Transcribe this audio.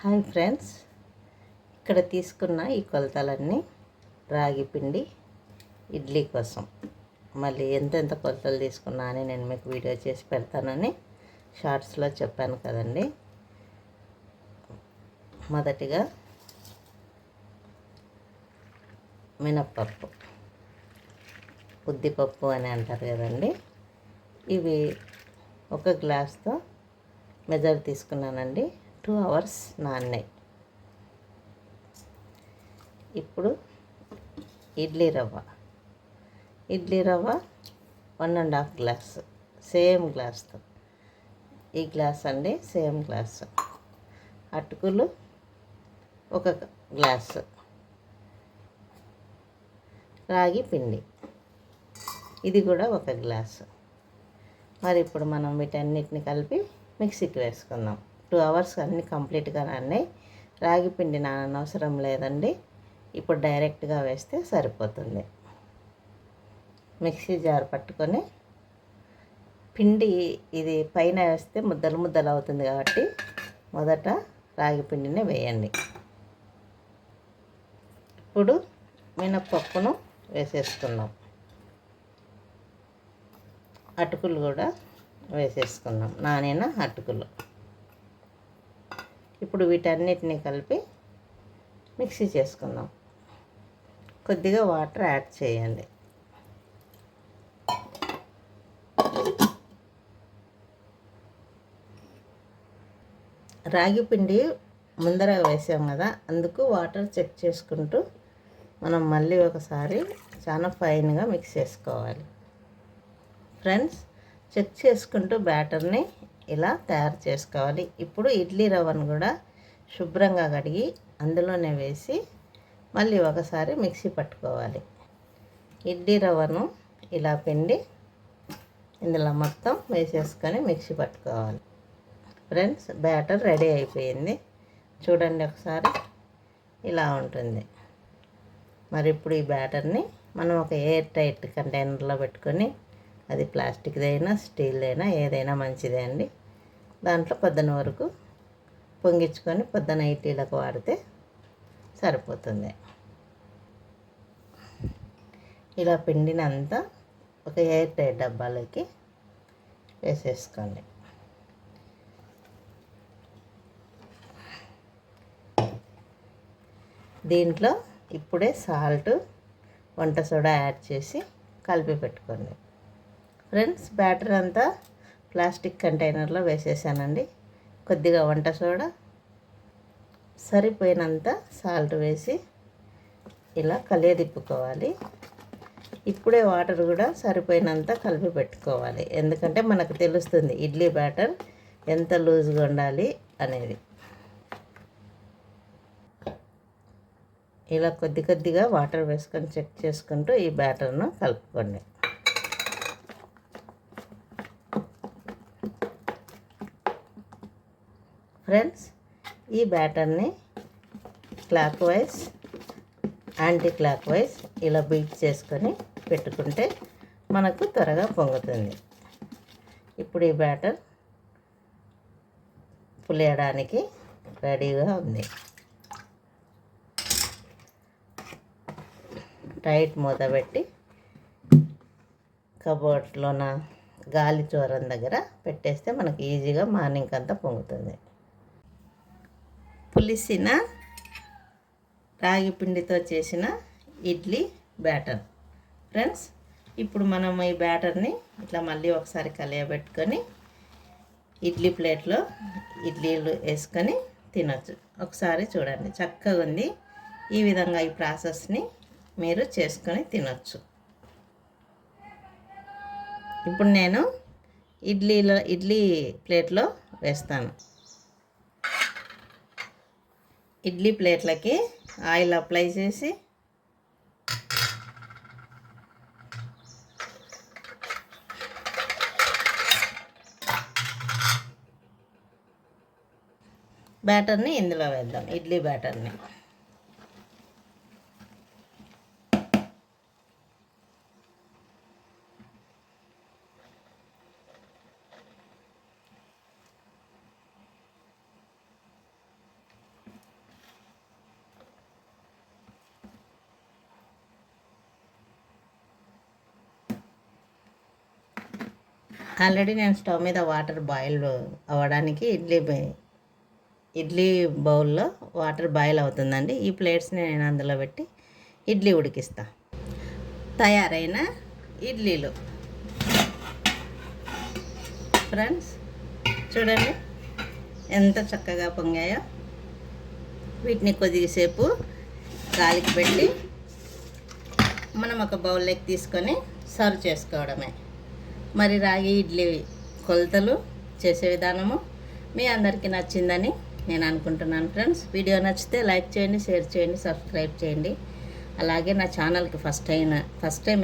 Hi friends. ఇక్కడ తీసుకున్న ఈ కొలతలన్నీ రాగి పిండి ఇడ్లీ కోసం. మళ్ళీ ఎంతెంత కొలతలు తీసుకున్నా అని నేను మీకు వీడియో చేసి పెడతానని షార్ట్స్లో చెప్పాను కదండి. మొదటిగా మినప్పప్పు ఉద్దిపప్పు అని అంటారు కదండి. ఇవి ఒక గ్లాస్తో మెజర్ తీసుకున్నానండి. టూ అవర్స్ నాన్నాయి ఇప్పుడు idli rava. Idli rava one and half glass. Same గ్లాస్తో. ఈ గ్లాస్ అండి సేమ్ గ్లాస్. అటుకులు ఒక గ్లాసు. రాగి పిండి. ఇది కూడా ఒక గ్లాసు. మరి ఇప్పుడు మనం వీటన్నిటిని కలిపి మిక్సీకి వేసుకుందాం. టూ అవర్స్ అన్నీ కంప్లీట్గా నాన్నాయి రాగి పిండి నానవసరం లేదండి. ఇప్పుడు డైరెక్ట్గా వేస్తే సరిపోతుంది. మిక్సీ జార్ పట్టుకొని పిండి ఇది పైన వేస్తే ముద్దలు ముద్దలు అవుతుంది కాబట్టి మొదట రాగి పిండిని వేయండి. ఇప్పుడు మినప్పప్పును వేసేసుకున్నాం అటుకులు కూడా వేసేసుకున్నాం నానిన అటుకులు. ఇప్పుడు వీటన్నిటిని కలిపి మిక్సీ చేసుకుందాం. కొద్దిగా వాటర్ యాడ్ చేయండి. రాగి పిండి ముందర వేసాం కదా అందుకు వాటర్ చెక్ చేసుకుంటూ మనం మళ్ళీ ఒకసారి చాలా ఫైన్గా మిక్స్ చేసుకోవాలి. ఫ్రెండ్స్ చెక్ చేసుకుంటూ బ్యాటర్ని ఇలా తయారు చేసుకోవాలి. ఇప్పుడు ఇడ్లీ రవ్వను కూడా శుభ్రంగా కడిగి అందులోనే వేసి మళ్ళీ ఒకసారి మిక్సీ పట్టుకోవాలి. ఇడ్లీ రవ్వను ఇలా పిండి ఇందులో మొత్తం వేసేసుకొని మిక్సీ పట్టుకోవాలి. ఫ్రెండ్స్ బ్యాటర్ రెడీ అయిపోయింది. చూడండి ఒకసారి. ఇలా ఉంటుంది. మరి ఇప్పుడు ఈ బ్యాటర్ని మనం ఒక ఎయిర్ టైట్ కంటైనర్లో పెట్టుకొని అది ప్లాస్టిక్ది అయినా స్టీల్ అయినా ఏదైనా మంచిదే అండి. దాంట్లో పొద్దున వరకు పొంగించుకొని పొద్దున ఇడ్లీలకు వాడితే సరిపోతుంది. ఇలా పిండినంతా ఒక ఎయిర్ టైట్ డబ్బాలోకి వేసేసుకోండి. దీంట్లో ఇప్పుడే సాల్ట్ వంట సోడా యాడ్ చేసి కలిపి పెట్టుకోండి. ఫ్రెండ్స్ బ్యాటర్ అంతా ప్లాస్టిక్ కంటైనర్లో వేసేసానండి. కొద్దిగా వంట సోడా సరిపోయినంత సాల్ట్ వేసి ఇలా కలియదిప్పుకోవాలి. ఇప్పుడే వాటర్ కూడా సరిపోయినంత కలిపి పెట్టుకోవాలి. ఎందుకంటే మనకు తెలుస్తుంది ఇడ్లీ బ్యాటర్ ఎంత లూజ్గా ఉండాలి అనేది. ఇలా కొద్ది కొద్దిగా వాటర్ వేసుకొని చెక్ చేసుకుంటూ ఈ బ్యాటర్ను కలుపుకోండి. ఫ్రెండ్స్ ఈ బ్యాటర్ని clockwise anticlockwise ఇలా బీట్ చేసుకొని పెట్టుకుంటే మనకు త్వరగా పొంగుతుంది. ఇప్పుడు ఈ బ్యాటర్ పులియడానికి రెడీగా ఉంది. టైట్ మూత పెట్టి కబోర్డ్లోన గాలి చోరం దగ్గర పెట్టేస్తే మనకి ఈజీగా మార్నింగ్ అంతా పొంగుతుంది. పులిసిన రాగి పిండితో చేసిన ఇడ్లీ బ్యాటర్. ఫ్రెండ్స్ ఇప్పుడు మనం ఈ బ్యాటర్ని ఇట్లా మళ్ళీ ఒకసారి కలియబెట్టుకొని ఇడ్లీ ప్లేట్లో ఇడ్లీలు వేసుకొని తినొచ్చు. ఒకసారి చూడండి చక్కగా ఉంది. ఈ విధంగా ఈ ప్రాసెస్ని మీరు చేసుకొని తినొచ్చు. ఇప్పుడు నేను ఇడ్లీలో ఇడ్లీ ప్లేట్లో వేస్తాను. ఇడ్లీ ప్లేట్లకి ఆయిల్ అప్లై చేసి బ్యాటర్ని ఇందులో వేద్దాం ఇడ్లీ బ్యాటర్ని. ఆల్రెడీ నేను స్టవ్ మీద వాటర్ బాయిల్ అవ్వడానికి ఇడ్లీ ఇడ్లీ బౌల్లో వాటర్ బాయిల్ అవుతుందండి. ఈ ప్లేట్స్ని నేను అందులో పెట్టి ఇడ్లీ ఉడికిస్తా. తయారైన ఇడ్లీలు. ఫ్రెండ్స్ చూడండి ఎంత చక్కగా పొంగాయో. వీటిని కొద్దిసేపు గాలికి పెట్టి మనం ఒక బౌల్లోకి తీసుకొని సర్వ్ చేసుకోవడమే. మరి రాగి ఇడ్లీ కొలతలు చేసే విధానము మీ అందరికీ నచ్చిందని నేను అనుకుంటున్నాను ఫ్రెండ్స్. వీడియో నచ్చితే లైక్ చేయండి షేర్ చేయండి సబ్స్క్రైబ్ చేయండి. అలాగే నా ఛానల్కి ఫస్ట్ అయిన ఫస్ట్ టైం